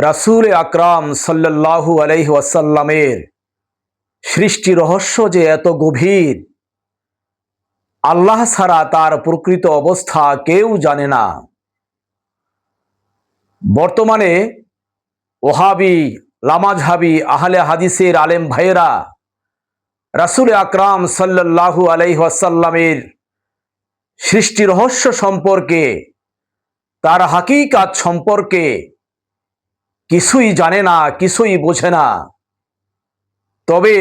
রাসূল আকরাম সাল্লাল্লাহু আলাইহি ওয়াসাল্লামের সৃষ্টি রহস্য যে এত গভীর, আল্লাহ ছাড়া তার প্রকৃত অবস্থা কেউ জানে না। বর্তমানে ওহাবি লামাজহাবি আহলে হাদিসের আলেম ভাইয়েরা রাসূল আকরাম সাল্লাল্লাহু আলাইহি ওয়াসাল্লামের সৃষ্টি রহস্য সম্পর্কে, তার হাকিকাত সম্পর্কে কিছুই জানে না, কিছুই বোঝে না। তবে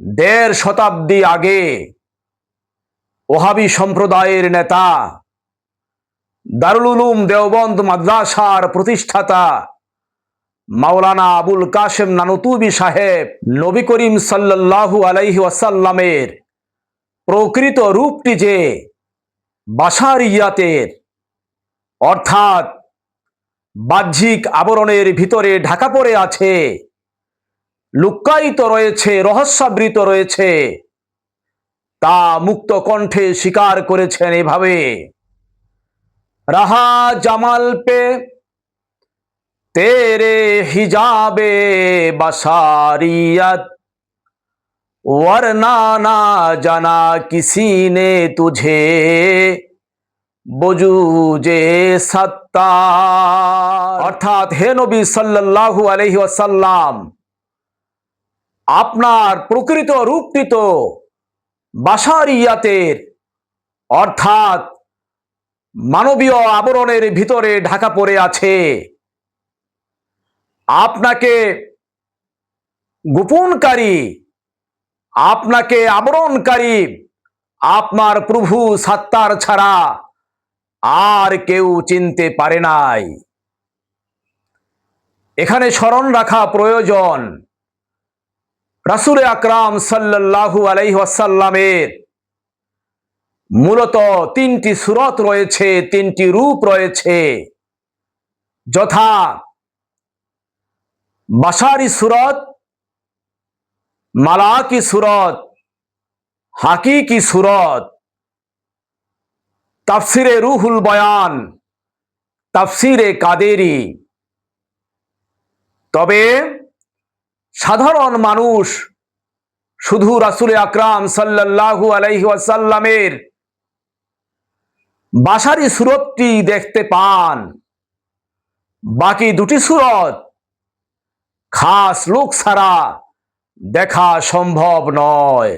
দেড় শতাব্দী আগে ওহাবি সম্প্রদায়ের নেতা দারুল উলুম দেওবন্দ মাদ্রাসার প্রতিষ্ঠাতা মাওলানা আবুল কাশেম নানুতুবি সাহেব নবী করিম সাল্লাল্লাহু আলাইহি ওয়াসাল্লামের প্রকৃত রূপটি যে বাসারিয়াতের, অর্থাৎ বাহ্যিক আবরণের ভিতরে ঢাকা পড়ে আছে লুক্কায়িত রয়েছে রহস্যাবৃত রয়েছে তা মুক্ত কণ্ঠে স্বীকার করেছেন এভাবে রাহা জামাল পে তেরে হিজাবে বাসারিয়ত वरना ना जाना किसी ने तुझे বজুজে সত্তা অর্থাৎ হে নবী আলাইহি ওয়াসাল্লাম, আপনার প্রকৃত রূপটি তো বাসারিয়াতের অর্থাৎ মানবীয় আবরণের ভিতরে ঢাকা পড়ে আছে। আপনাকে গোপনকারী, আপনাকে আবরণকারী, আপনার প্রভু সাত্তার ছাড়া আর কেউ চিনতে পারে নাই। এখানে স্মরণ রাখা প্রয়োজন। রাসুল আকরাম সাল্লাল্লাহু আলাইহি ওয়াসাল্লামের মূলত তিনটি সুরত রয়েছে, তিনটি রূপ রয়েছে। যথা বাসারি সুরত, মালাকি সুরত, হাকিকি সুরত তাফসিরে রুহুল বয়ান, তাফসিরে কাদেরি। তবে সাধারণ মানুষ শুধু রাসুল আকরাম সাল্লাল্লাহু আলাইহি ওয়াসাল্লামের বাসারি সুরতটি দেখতে পান, বাকি দুটি সুরত খাস লোক ছাড়া দেখা সম্ভব নয়।